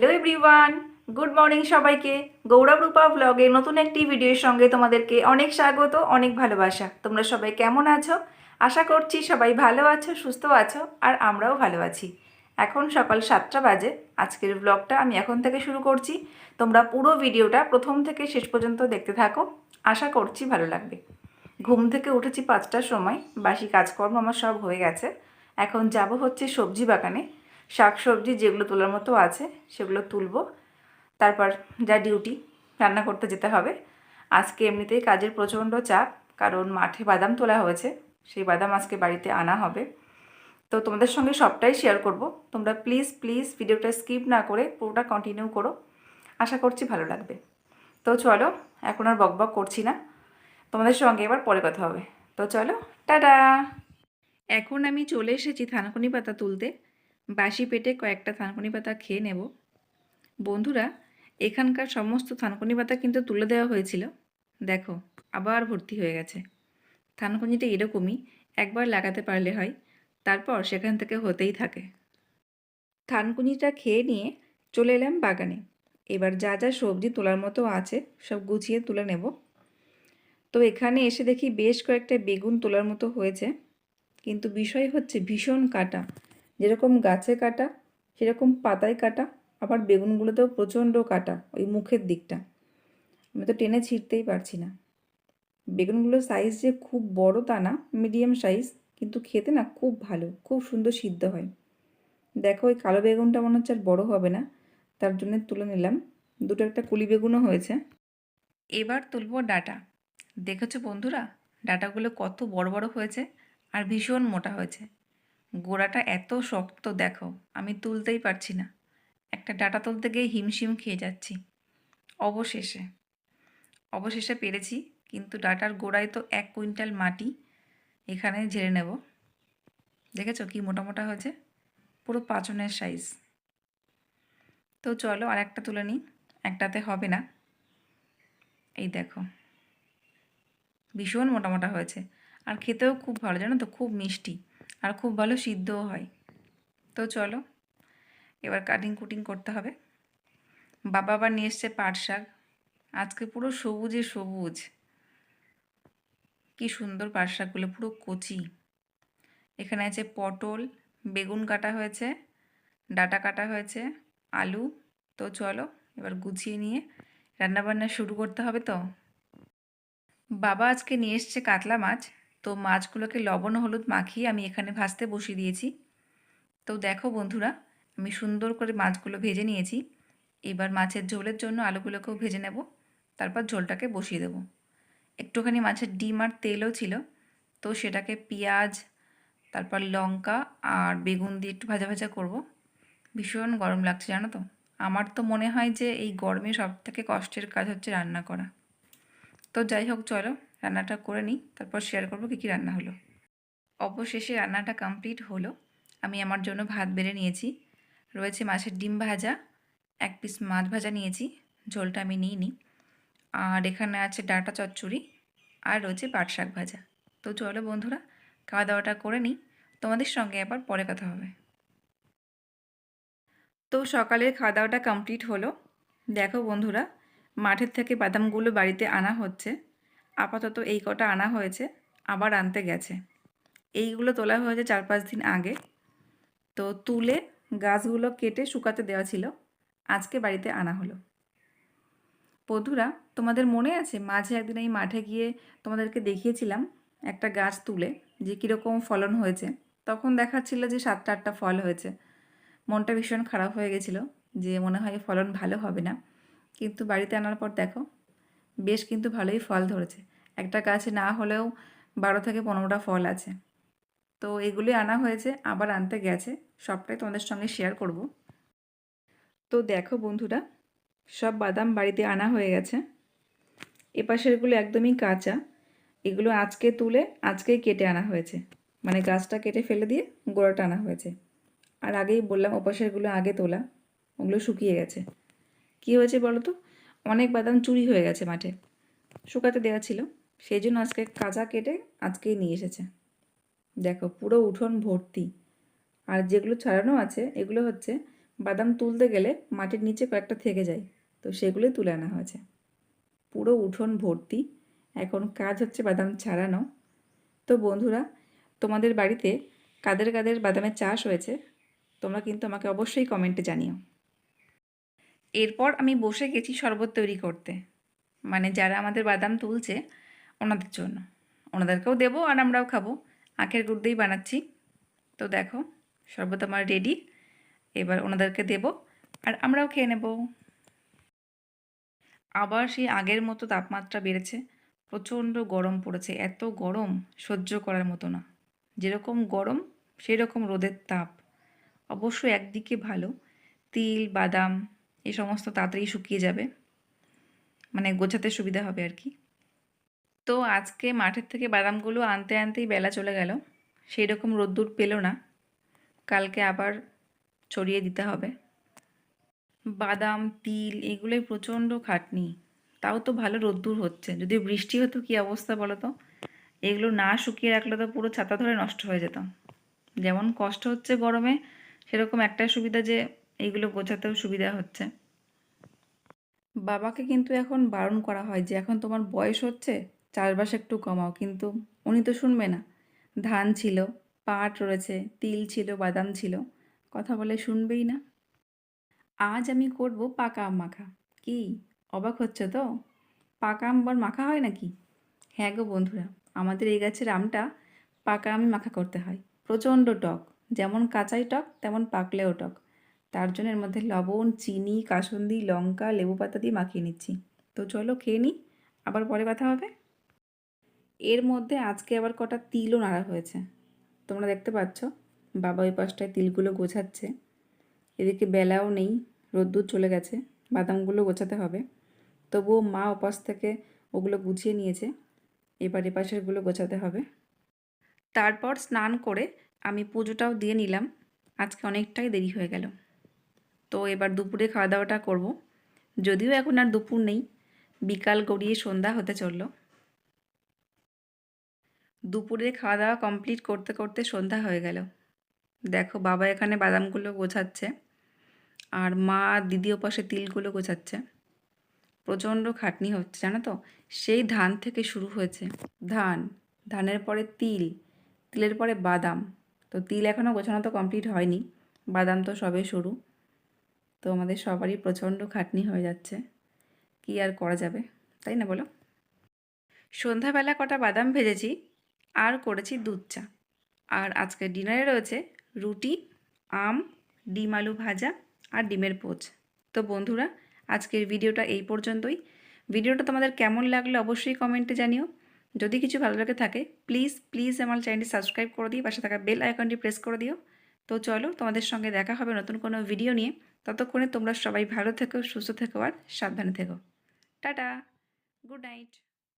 Hello everyone good morning সবাইকে। গৌরব রূপা ব্লগে নতুন একটি ভিডিওর সঙ্গে তোমাদেরকে অনেক স্বাগত, অনেক ভালোবাসা। তোমরা সবাই কেমন আছো? আশা করছি সবাই ভালো আছো, সুস্থ আছো, আর আমরাও ভালো আছি। এখন সকাল সাতটা বাজে, আজকের ব্লগটা আমি এখন থেকে শুরু করছি। তোমরা পুরো ভিডিওটা প্রথম থেকে শেষ পর্যন্ত দেখতে থাকো, আশা করছি ভালো লাগবে। ঘুম থেকে উঠেছি পাঁচটার সময়, বাসি কাজকর্ম আমার সব হয়ে গেছে। এখন যাব হচ্ছে সবজি বাগানে। শাক সবজি যেগুলো তোলার মতো আছে, সেগুলো তুলবো। তারপর যা ডিউটি, রান্না করতে যেতে হবে। আজকে এমনিতেই কাজের প্রচণ্ড চাপ, কারণ মাঠে বাদাম তোলা হয়েছে, সেই বাদাম আজকে বাড়িতে আনা হবে। তো তোমাদের সঙ্গে সবটাই শেয়ার করব। তোমরা প্লিজ প্লিজ ভিডিওটা স্কিপ না করে পুরোটা কন্টিনিউ করো। আশা করছি ভালো লাগবে। তো চলো, এখন আর বকবক করছি না। তোমাদের সঙ্গে এবার পরে কথা হবে। তো চলো, টাটা! এখন আমি চলে এসেছি থানকুনি পাতা তুলতে। বাসি পেটে কয়েকটা থানকুনি পাতা খেয়ে নেব। বন্ধুরা, এখানকার সমস্ত থানকুনি পাতা কিন্তু তুলে দেওয়া হয়েছিল। দেখো, আবার ভর্তি হয়ে গেছে। থানকুনিটা এরকমই, একবার লাগাতে পারলে হয়, তারপর সেখান থেকে হতেই থাকে। থানকুনিটা খেয়ে নিয়ে চলে এলাম বাগানে। এবার যা যা সবজি তোলার মতো আছে, সব গুছিয়ে তুলে নেব। তো এখানে এসে দেখি বেশ কয়েকটা বেগুন তোলার মতো হয়েছে। কিন্তু বিষয় হচ্ছে ভীষণ কাটা। যেরকম গাছে কাটা, সেরকম পাতায় কাটা, আবার বেগুনগুলোতেও প্রচণ্ড কাটা ওই মুখের দিকটা। আমি তো টেনে ছিঁড়তেই পারছি না। বেগুনগুলোর সাইজ যে খুব বড় তা না মিডিয়াম সাইজ কিন্তু খেতে না খুব ভালো, খুব সুন্দর সিদ্ধ হয়। দেখো ওই কালো বেগুনটা মনে হচ্ছে আর বড়ো হবে না, তার জন্য তুলে নিলাম। দুটো একটা কুলি বেগুনও হয়েছে। এবার তুলবো ডাটা। দেখেছ বন্ধুরা? ডাটাগুলো কত বড় বড় হয়েছে আর ভীষণ মোটা হয়েছে। গোড়াটা এত শক্ত, দেখো, আমি তুলতেই পারছি না। একটা ডাটা তুলতে গিয়ে হিমশিম খেয়ে যাচ্ছি। অবশেষে অবশেষে পেরেছি, কিন্তু ডাটার গোড়ায় তো এক কুইন্টাল মাটি, এখানে ঝেড়ে নেব। দেখেছ কি মোটা মোটা হয়েছে? পুরো পাঁচনের সাইজ তো চলো আর একটা তুলে নিই, একটাতে হবে না। এই দেখো, ভীষণ মোটা মোটা হয়েছে। আর খেতেও খুব ভালো, জানো তো, খুব মিষ্টি। আর খুব ভালো সিদ্ধও হয়। তো চলো, এবার কাটিং কুটিং করতে হবে। বাবা আবার নিয়ে এসছে পাট শাক। আজকে পুরো সবুজে সবুজ। কি সুন্দর পাট শাকগুলো, পুরো কচি। এখানে আছে পটল, বেগুন কাটা হয়েছে, ডাটা কাটা হয়েছে, আলু। তো চলো, এবার গুছিয়ে নিয়ে রান্নাবান্না শুরু করতে হবে তো। বাবা আজকে নিয়ে এসছে কাতলা মাছ। তো মাছগুলোকে লবণ হলুদ মাখিয়ে আমি এখানে ভাজতে বসিয়ে দিয়েছি। তো দেখো বন্ধুরা, আমি সুন্দর করে মাছগুলো ভেজে নিয়েছি। এবার মাছের ঝোলের জন্য আলুগুলোকেও ভেজে নেব। তারপর ঝোলটাকে বসিয়ে দেবো। একটুখানি মাছের ডিম আর তেলও ছিল। তো সেটাকে পেঁয়াজ, তারপর লঙ্কা আর বেগুন দিয়ে একটু ভাজা ভাজা করব। ভীষণ গরম লাগছে, জানো তো? আমার তো মনে হয় যে এই গরমে সব থেকে কষ্টের কাজ হচ্ছে রান্না করা। তো যাই হোক, চলো রান্নাটা করে নিই, তারপর শেয়ার করব কী কী রান্না হলো। অবশেষে রান্নাটা কমপ্লিট হলো। আমি আমার জন্য ভাত বেড়ে নিয়েছি। রয়েছে মাছের ডিম ভাজা, এক পিস মাছ ভাজা নিয়েছি, ঝোলটা আমি নিই নি। আর এখানে আছে ডাটা চচ্চড়ি আর রয়েছে পাট শাক ভাজা। তো চলো বন্ধুরা, খাওয়া দাওয়াটা করে নিই। তোমাদের সঙ্গে আবার পরে কথা হবে। তো সকালের খাওয়া দাওয়াটা কমপ্লিট হলো। দেখো বন্ধুরা, মাঠের থেকে বাদামগুলো বাড়িতে আনা হচ্ছে। আপাতত এই কটা আনা হয়েছে, আবার আনতে গেছে। এইগুলো তোলা হয়েছে চার পাঁচ দিন আগে। তো তুলে গাছগুলো কেটে শুকাতে দেওয়া ছিল। আজকে বাড়িতে আনা হলো। বন্ধুরা, তোমাদের মনে আছে মাঝে একদিন এই মাঠে গিয়ে তোমাদেরকে দেখিয়েছিলাম একটা গাছ তুলে যে কীরকম ফলন হয়েছে? তখন দেখাচ্ছিল যে সাতটা আটটা ফল হয়েছে। মনটা ভীষণ খারাপ হয়ে গেছিল যে মনে হয় ফলন ভালো হবে না। কিন্তু বাড়িতে আনার পর দেখো, বেশ কিন্তু ভালোই ফল ধরেছে। একটা গাছে না হলেও বারো থেকে পনেরোটা ফল আছে। তো এগুলি আনা হয়েছে, আবার আনতে গেছে। সবটাই তোমাদের সঙ্গে শেয়ার করব। তো দেখো বন্ধুরা, সব বাদাম বাড়িতে আনা হয়ে গেছে। এপাশেরগুলো একদমই কাঁচা। এগুলো আজকে তুলে, আজকেই কেটে আনা হয়েছে। মানে গাছটা কেটে ফেলে দিয়ে গোড়াটা আনা হয়েছে। আর আগেই বললাম ওপাশেরগুলো আগে তোলা। ওগুলো শুকিয়ে গেছে। কী হয়েছে বলো তো? অনেক বাদাম চুরি হয়ে গেছে মাঠে। শুকাতে দেওয়া ছিল। সেই জন্য আজকে কাঁচা কেটে আজকেই নিয়ে এসেছে। দেখো, পুরো উঠোন ভর্তি। আর যেগুলো ছাড়ানো আছে, এগুলো হচ্ছে বাদাম তুলতে গেলে মাটির নিচে কয়েকটা থেকে যায়, তো সেগুলোই তুলে আনা হয়েছে। পুরো উঠোন ভর্তি। এখন কাজ হচ্ছে বাদাম ছাড়ানো। তো বন্ধুরা, তোমাদের বাড়িতে কাদের কাদের বাদামের চাষ হয়েছে, তোমরা কিন্তু আমাকে অবশ্যই কমেন্টে জানিও। এরপর আমি বসে গেছি শরবত তৈরি করতে। মানে যারা আমাদের বাদাম তুলছে ওনাদের জন্য। ওনাদেরকেও দেবো আর আমরাও খাব। আখের গুড় দিয়েই বানাচ্ছি। তো দেখো, শরবত আমার রেডি এবার ওনাদেরকে দেব আর আমরাও খেয়ে নেব। আবার সেই আগের মতো তাপমাত্রা বেড়েছে। প্রচণ্ড গরম পড়েছে। এত গরম, সহ্য করার মতো না। যেরকম গরম সেই রকম রোদের তাপ। অবশ্য একদিকে ভালো। তিল, বাদাম এই সমস্ত তাড়াতাড়ি শুকিয়ে যাবে। মানে গোছাতে সুবিধা হবে আর কি। তো আজকে মাঠের থেকে বাদামগুলো আনতে আনতেই বেলা চলে গেল। সেই রকম রোদ্দুর পেল না। কালকে আবার ছড়িয়ে দিতে হবে। বাদাম, তিল এগুলোই প্রচণ্ড খাটনি। তাও তো ভালো রোদ্দুর হচ্ছে। যদি বৃষ্টি হতো কী অবস্থা বলো তো এগুলো না শুকিয়ে রাখলে তো পুরো ছাতা ধরে নষ্ট হয়ে যেত। যেমন কষ্ট হচ্ছে গরমে, সেরকম একটাই সুবিধা যে এইগুলো গোছাতেও সুবিধা হচ্ছে। বাবাকে কিন্তু এখন বারণ করা হয় যে, এখন তোমার বয়স হচ্ছে? চাষবাস একটু কমাও, কিন্তু উনি তো শুনবে না। ধান ছিল, পাট রয়েছে, তিল ছিল, বাদাম ছিল, কথা বলে শুনবেই না। আজ আমি করব পাকা আম মাখা। কি? অবাক হচ্ছে তো? পাকা আম আবার মাখা হয় নাকি? হ্যাঁ গো বন্ধুরা, আমাদের এই গাছের আমটা পাকা আমে মাখা করতে হয়। প্রচণ্ড টক, যেমন কাঁচাই টক, তেমন পাকলেও টক। তার জন্য এর মধ্যে লবণ, চিনি, কাসুন্দি, লঙ্কা লেবু পাতা দিয়ে মাখিয়ে নিচ্ছি। তো চলো খেয়ে নিই আবার পরে কথা হবে। এর মধ্যে আজকে আবার কটা তিলও নাড়া হয়েছে। তোমরা দেখতে পাচ্ছ? বাবা ওই পাশটায় তিলগুলো গোছাচ্ছে। এদিকে বেলাও নেই, রোদ্দুর চলে গেছে, বাদামগুলো গোছাতে হবে। তবুও মা ওপাশ থেকে ওগুলো গুছিয়ে নিয়েছে, এবার এপাশেরগুলো গোছাতে হবে। তারপর স্নান করে আমি পুজোটাও দিয়ে নিলাম। আজকে অনেকটাই দেরি হয়ে গেল। তো এবার দুপুরে খাওয়া দাওয়াটা করব। যদিও এখন আর দুপুর নেই, বিকাল গড়িয়ে সন্ধ্যা হতে চলল। দুপুরে খাওয়া দাওয়া কমপ্লিট করতে করতে সন্ধ্যা হয়ে গেল। দেখো, বাবা এখানে বাদামগুলো গোছাচ্ছে আর মা দিদি ওপাশে তিলগুলো গোছাচ্ছে। প্রচণ্ড খাটনি হচ্ছে, জানো তো? সেই ধান থেকে শুরু হয়েছে। ধান, ধানের পরে তিল, তিলের পরে বাদাম। তো তিল এখনও গোছানো তো কমপ্লিট হয়নি, বাদাম তো সবে শুরু তো আমাদের সবারই প্রচণ্ড খাটনি হয়ে যাচ্ছে। কি আর করা যাবে, তাই না বলো? সন্ধ্যাবেলা কটা বাদাম ভেজেছি আর করেছি দুধ চা। আর আজকে ডিনারে রয়েছে রুটি, আম, ডিম আলু ভাজা আর ডিমের পোচ। তো বন্ধুরা, আজকের ভিডিওটা এই পর্যন্তই। ভিডিওটা তোমাদের কেমন লাগল অবশ্যই কমেন্টে জানিও। যদি কিছু ভালো লাগে থাকে প্লিজ প্লিজ আমার চ্যানেলটি সাবস্ক্রাইব করে দিই পাশে থাকা বেল আইকনটি প্রেস করে দিও। তো চলো, তোমাদের সঙ্গে দেখা হবে নতুন কোনো ভিডিও নিয়ে। ততক্ষণে তোমরা সবাই ভালো থেকো, সুস্থ থেকো আর সাবধানে থেকো। Tata good night